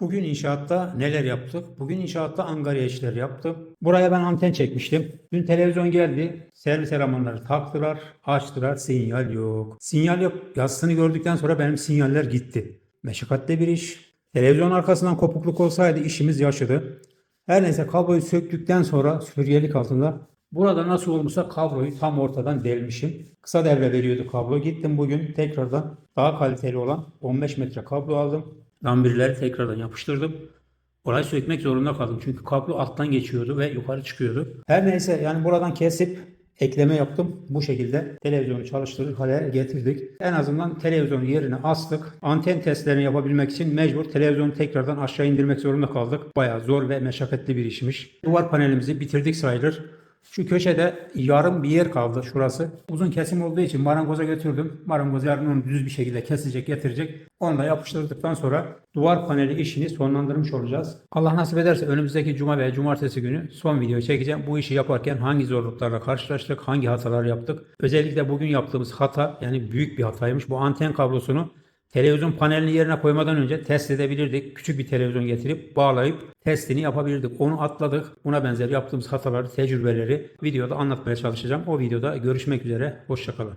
Bugün inşaatta neler yaptık? Bugün inşaatta angarya işleri yaptım. Buraya ben anten çekmiştim. Dün televizyon geldi. Servis elemanları taktılar, açtılar. Sinyal yok. Sinyal yok. Yastığını gördükten sonra benim sinyaller gitti. Meşakkatli bir iş. Televizyon arkasından kopukluk olsaydı işimiz yaşadı. Her neyse kabloyu söktükten sonra sürgelik altında burada nasıl olmuşsa kabloyu tam ortadan delmişim. Kısa devre veriyordu kablo. Gittim bugün tekrardan daha kaliteli olan 15 metre kablo aldım. Lambirleri tekrardan yapıştırdım. Orayı sökmek zorunda kaldım. Çünkü kablo alttan geçiyordu ve yukarı çıkıyordu. Her neyse yani buradan kesip ekleme yaptım. Bu şekilde televizyonu çalıştırır hale getirdik. En azından televizyonu yerine astık. Anten testlerini yapabilmek için mecbur televizyonu tekrardan aşağı indirmek zorunda kaldık. Bayağı zor ve meşakkatli bir işmiş. Duvar panelimizi bitirdik sayılır. Şu köşede yarım bir yer kaldı şurası. Uzun kesim olduğu için marangoza götürdüm. Marangoz yarın onu düz bir şekilde kesecek, getirecek. Onu da yapıştırdıktan sonra duvar paneli işini sonlandırmış olacağız. Allah nasip ederse önümüzdeki cuma veya cumartesi günü son videoyu çekeceğim. Bu işi yaparken hangi zorluklarla karşılaştık, hangi hatalar yaptık. Özellikle bugün yaptığımız hata yani büyük bir hataymış. Bu anten kablosunu Televizyon panelini yerine koymadan önce test edebilirdik. Küçük bir televizyon getirip bağlayıp testini yapabilirdik. Onu atladık. Buna benzer yaptığımız hataları, tecrübeleri videoda anlatmaya çalışacağım. O videoda görüşmek üzere. Hoşçakalın.